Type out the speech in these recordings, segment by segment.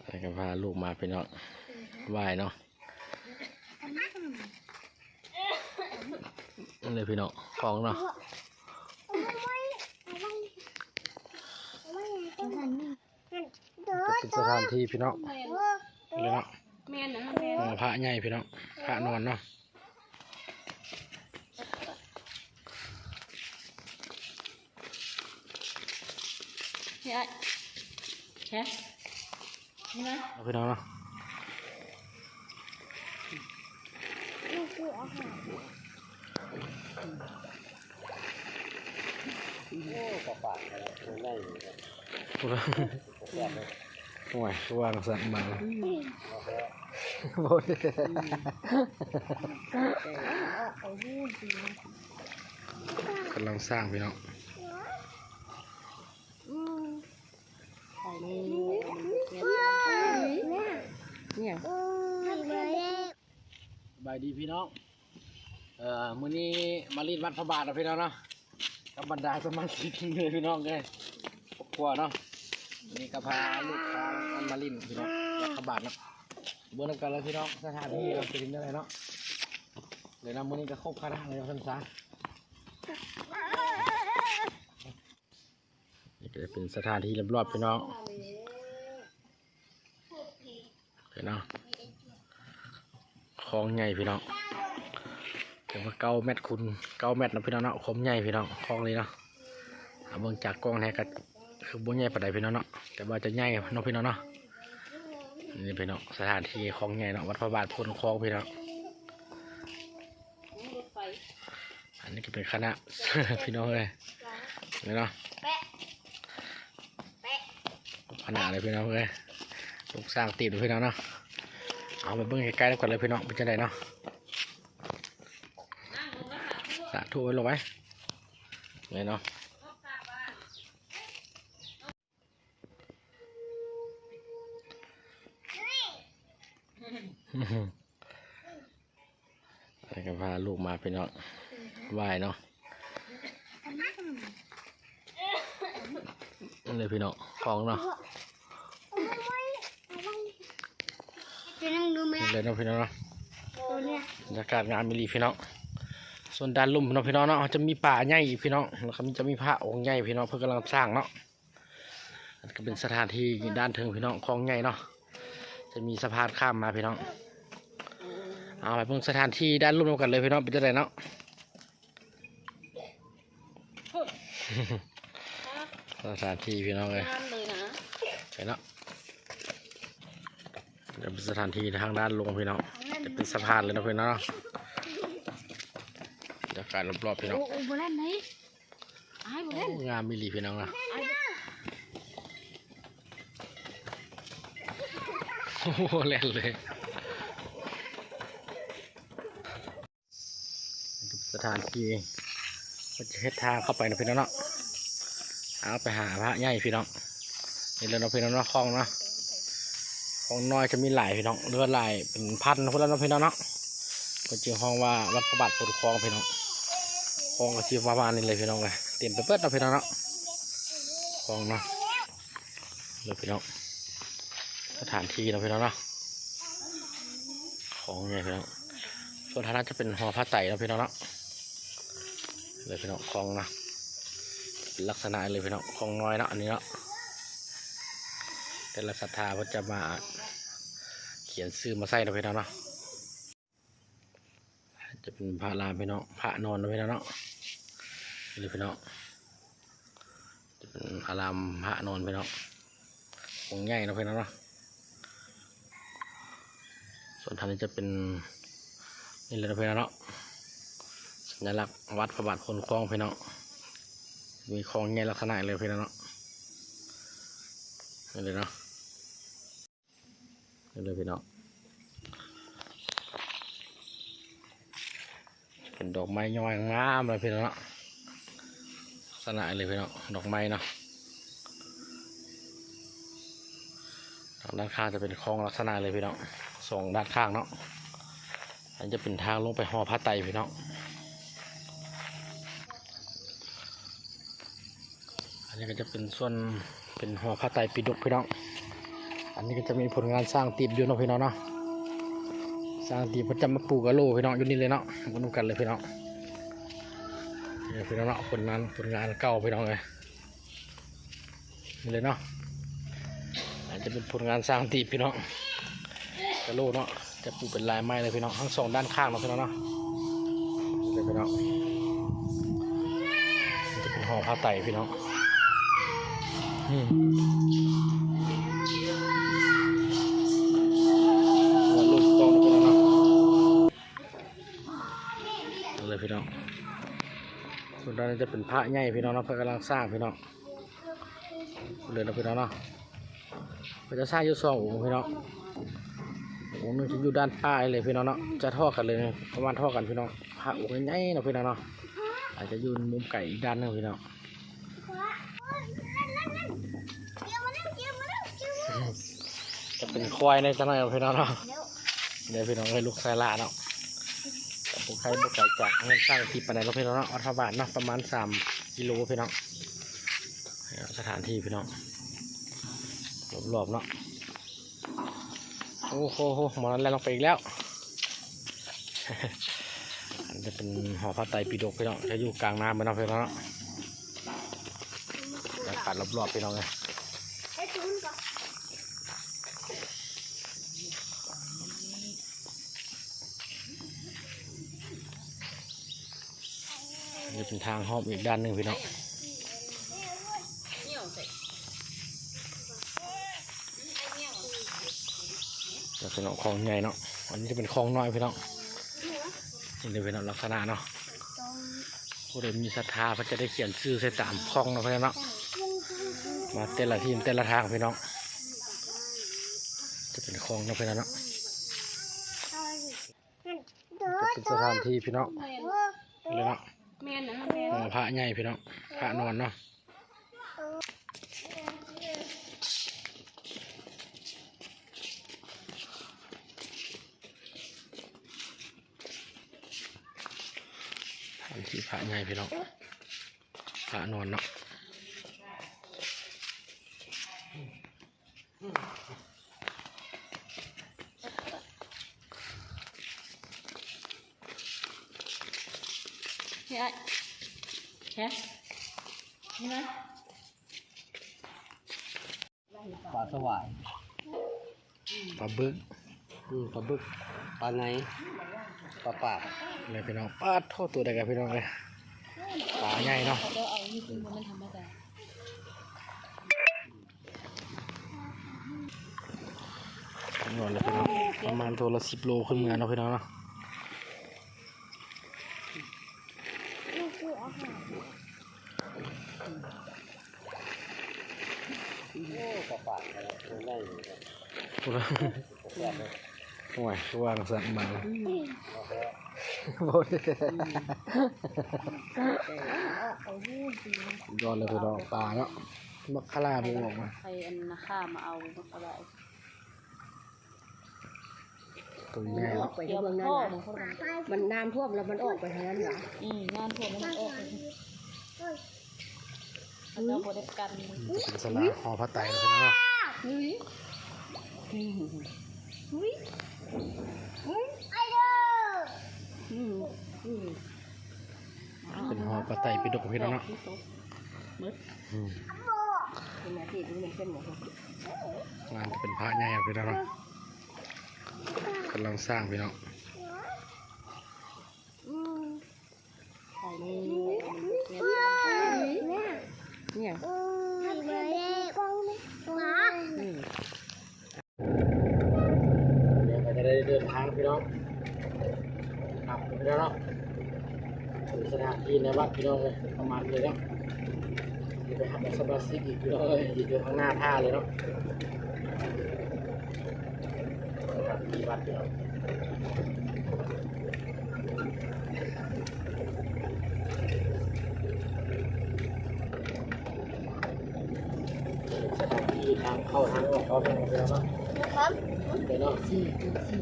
อะไรก็พาลูกมาพี่น้องไหวายเนาะนั่นเลยพี่น้องของเนาะจะเป็นสถานที่พี่น้องเลยเนาะแม่นนะแม่นของพระใหญ่พี่น้องพระนอนเนาะ เฮ้ยแค่นี่นะเอาพี่น้องเนาะโอ้ยว่างสั่งมาบ่ได้กำลังสร้างพี่น้อง ใส่เลยเนี่ย บายดีพี่น้อง เอ่อมื้อนี้มาลีดวัดพระบาทนะพี่น้องเนาะกับบรรดาสมาชิกเลยพี่น้องเลยครอบครัวเนาะวันนี้ก็พาลูกพาอันมาลินพี่น้องวัดพระบาทเนาะเบื่อนกันแล้วพี่น้องสถานที่เราไปถึงได้เลยเนาะเลยวนะมื้อนี้ก็ครบคณะเลยท่านซะนี่ก็จะเป็นสถานที่รอบๆพี่น้องเห็นเนาะ ลองใหญ่พี่น้องถึงว่าเก้าเมตรคูณเก้าเมตรนะพี่น้องเนาะคมใหญ่พี่น้องคลองนี้เนาะเอาเบิ่งจากกล้องแท้ก็คือบ่ใหญ่ปานใดพี่น้องเนาะแต่ว่าจะใหญ่เนาะพี่น้องเนาะนี่พี่น้องสถานที่คลองใหญ่เนาะวัดพระบาทพ้นคลองพี่น้องรถไฟอันนี้ก็เป็นคณะพี่น้องเลยนี่เนาะคณะเลยพี่น้องเลยลูกสร้างติดพี่น้องเนาะ เอาไปเบิ่งใกล้ๆแล้วก่อนเลยพี่น้องเป็นจังไดเนาะสาธุไว้ลงไว้เลยเนาะอะไรก็พาลูกมาพี่น้องไหวายเนาะเลยพี่น้องของเนาะ จะนั่งดูไหมนี่เลยเนาะพี่น้องเนาะตัวเนี้ยบรรยากาศงานมิลีพี่น้องส่วนด้านลุ่มเนาะพี่น้องเนาะจะมีป่าใหญ่อีกพี่น้องแล้วก็มีจะมีพระองค์ใหญ่พี่น้องเพื่อกำลังสร้างเนาะอันนก็เป็นสถานที่ด้านถึงพี่น้องคลองใหญ่เนาะจะมีสะพานข้ามมาพี่น้องเอาไปเพิ่งสถานที่ด้านลุ่มกันเลยพี่น้องเป็นจะไดเนาะสถานที่พี่น้องเลยงานเลยนะไปเนาะ จะเป็นสถานที่ทางด้านลงพี่น้องจะเป็นสะพานเลยนะพี่น้องเนาะบรรยากาศรอบๆพี่น้องโอ้โหบ่เล่นไหนไอ้บ่เล่นงามมิลีพี่น้องนะไอ้โอ้โหเล่นเลยสถานที่จะเฮ็ดทางเข้าไปนะพี่น้องเนาะเอาไปหาพระใหญ่พี่น้องนี่เลยนะพี่น้องเนาะคลองเนาะ คลองน้อยจะมีหลายพี่น้องเรือหลายเป็นพันคนแล้วเนะพี่น้องเนาะก็จริงห้องว่าวัดพระบาทพุคลองพี่น้องคลองก็ชีประมาณนี้เลยพี่น้องเลยเต็มไปเปิดเนาะพี่น้องเนาะคลองเนาะเลยพี่น้องสถานที่เนาะพี่น้องเนาะของไงพี่น้องส่วนทางนั้นจะเป็นหอพระไตรเนาะพี่น้องเนาะเลยพี่น้องคลองนะลักษณะเลยพี่น้องคลองน้อยเนาะอันนี้เนาะ แต่ละศรัทธาเพิ่นจะมาเขียนชื่อมาใส่เนาะพี่น้องเนาะจะเป็นพระรามพี่น้องพระนอนเนะพี่น้องเนาะเลยพี่น้องจะเป็นอารามพระนอนพี่น้ององค์ใหญ่เนาะพี่น้องเนาะส่วนทางนี้จะเป็นนี่เลยนะพี่น้องเนาะสัญลักษณ์วัดพระบาทคนคลองพี่น้องมีคลองใหญ่ลักษณะเลยพี่น้องเนาะนี่เลยเนาะ เลยพี่น้องเป็นดอกไม้ย้อยงามเลยพี่น้องเนาะลักษณะเลยพี่น้องดอกไม้เนาะทางด้านข้างจะเป็นคลองลักษณะเลยพี่น้องสองด้านข้างเนาะอันจะเป็นทางลงไปหอพระไตรพี่น้องอันนี้ก็จะเป็นส่วนเป็นหอผ้าไตรปิฎกพี่น้อง นนี้ก็จะมีผลงานสร้างตีบอยู่เนาะพี่น้องเนาะสร้างตีบประจำมาปลูกกะโหลพี่น้องอยู่นี่เลยเนาะมาดูกันเลยพี่น้องนี่พี่น้องเนาะผลงานผลงานเก่าพี่น้องเลยนี่เลยเนาะอาจจะเป็นผลงานสร้างตีบพี่น้องกะโหลเนาะจะปลูกเป็นลายไม้เลยพี่น้องทั้งสองด้านข้างเนาะพี่น้องเนาะนี่เลยพี่น้องจะเป็นห่อผ้าไตรพี่น้องอืม ส่วนด้านนี้จะเป็นพระใหญ่พี่น้องเนาะเพื่อกำลังสร้างพี่น้องเลยนะพี่น้องเนาะเขจะสร้างอยู่สององค์พี่น้ององค์นึงจะอยู่ด้านใต้เลยพี่น้องเนาะจะท่อกันเลยประมาณท่อกันพี่น้องพระองค์ใหญ่ๆเนาะพี่น้องเนาะอาจจะอยู่มุมไก่อีกด้านนึงพี่น้องจะเป็นควายในจังหน่อยพี่น้องเนาะเดี๋ยวพี่น้องให้ลูกไซล่าเนาะ ผมใครบุกไก่จากเงินสร้างที่ปันไดเราพี่น้องเนาะอัฐบาทเนาะประมาณสามกิโลพี่น้องสถานที่พี่น้องรอบๆเนาะโอ้โหหมอนั้นแล้วลงไปอีกแล้วอันจะเป็นหอพระไตรปิฎกพี่น้องจะอยู่กลางน้ำพี่น้องพี่น้องเนาะอากาศรอบๆพี่น้องเลย ให้ทุนก่อน อัน จะเป็นทางห้อมอีกด้านหนึ่งพี่น้องเหนียวใส่จะเป็นคลองใหญ่เนาะ อันนี้จะเป็นคลองน้อยพี่น้องนี่เลยเป็นลักษณะเนาะตรงผู้ใดมีศรัทธาเขาจะได้เขียนชื่อใส่ตามคลองเนาะพี่น้องเนาะมาแต่ละทีมแต่ละทางพี่น้อง จะเป็นคลองเนาะพี่น้องเนาะจะเป็นสถานที่พี่น้องเลยเนาะ แม่นนะแม่นของพระใหญ่พี่น้องพระนอนเนาะที่พระใหญ่พี่น้องพระนอนเนาะ เฮ้ยไอ้ แค่นี่ไหมปลาสวายปลาบึกอืมปลาบึกปลาไหนปลาปากเลยพี่น้องปลาโทษตัวใดกันพี่น้องเลยปลาใหญ่เนาะเขาจะเอานี่คือมันธรรมดานอนเลยพี่น้องประมาณตัวละสิบโลขึ้นเมือเนาะพี่น้องเนาะ ปลาปากอะไรได้อยู่ครับพูว่าโอ้ยวางสั่นมาบดยอดเลยพี่น้องปลาเนาะมักคลาบูออกมาใครอันนาข้ามาเอาก็ได้ ตัวใหญ่เนาะเดี๋ยวมันพ่อมันเขาทำมันน้ำท่วมแล้วมันออกไปทางนั้นเหรออืมงานผมมันออกแล้วเราบริการเป็นสลาหอพระไตรเนาะพี่น้องเนาะเฮ้ยไอ้เด้ออืมอืมเป็นหอพระไตรปิฎกพี่น้องเนาะอืมเป็นนาทีนี้มันเป็นหมดงานจะเป็นพระใหญ่อะพี่น้องเนาะ กำลังสร้างพี่น้องใส่นี่เนี่ยเนี่ยให้ไปเลยกองเลยหมาอืมเดี๋ยวก็จะได้เดินทางพี่น้องครับพี่น้องเนาะถึงสถานที่ในวัดพี่น้องเลยประมาณเลยเนาะเดี๋ยวไปหาสมาชิกอีกพี่น้องเลยอยู่ข้างหน้าท่าเลยเนาะ สถานที่วัดพี่น้องสถานที่ทางเข้าทางออกเขาพี่น้องเนาะครับเดี๋ยวเนาะสี่สี่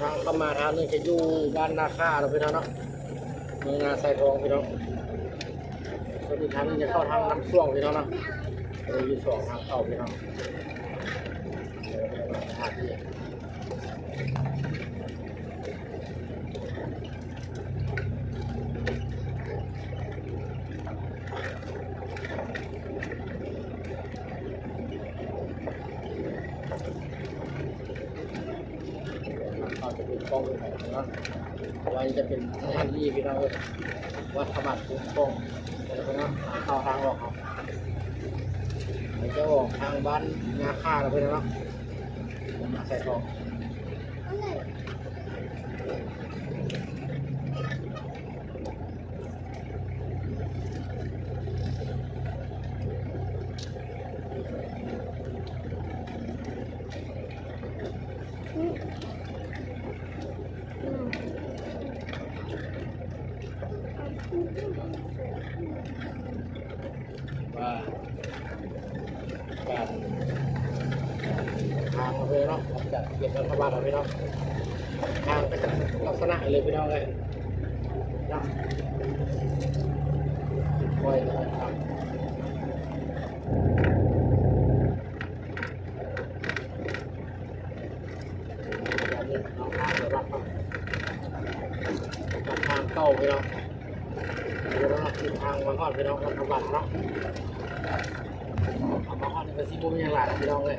ทางเข้ามาทางนึงจะอยู่บ้านนาคาเราพี่น้องเนาะ มืองนาไซทองพี่น้องส่วนอีกทางนึงจะเข้าทางน้ำซ่วงพี่น้องนะเราอยู่สองทางเข้าพี่น้องเดี๋ยวเราไปหาที่เข้าจะเป็นกล้องไปเนาะ ไว้จะเป็นสถานที่พี่น้องเอ้ยวัดธรรมะคุ้มกล้องเดี๋ยวพี่น้องทาเข้าทางออกครับเดี๋ยวจะออกทางบ้านงาค่าเราพี่น้องเนาะมาใส่ทอง เราเลยเนาะจัดเก็บรัฐบาลเราเลยเนาะทางก็จะลักษณะเลยพี่น้องเลยเนาะคอยนะครับอย่างนี้องทางเลยรับครับจัดทางเข้าพี่น้องเดี๋ยวเราทิศทางมาก่อนพี่น้องรัฐบาลเนาะเอามาก่อนในกระซีบุ้มยังหลายพี่น้องเลย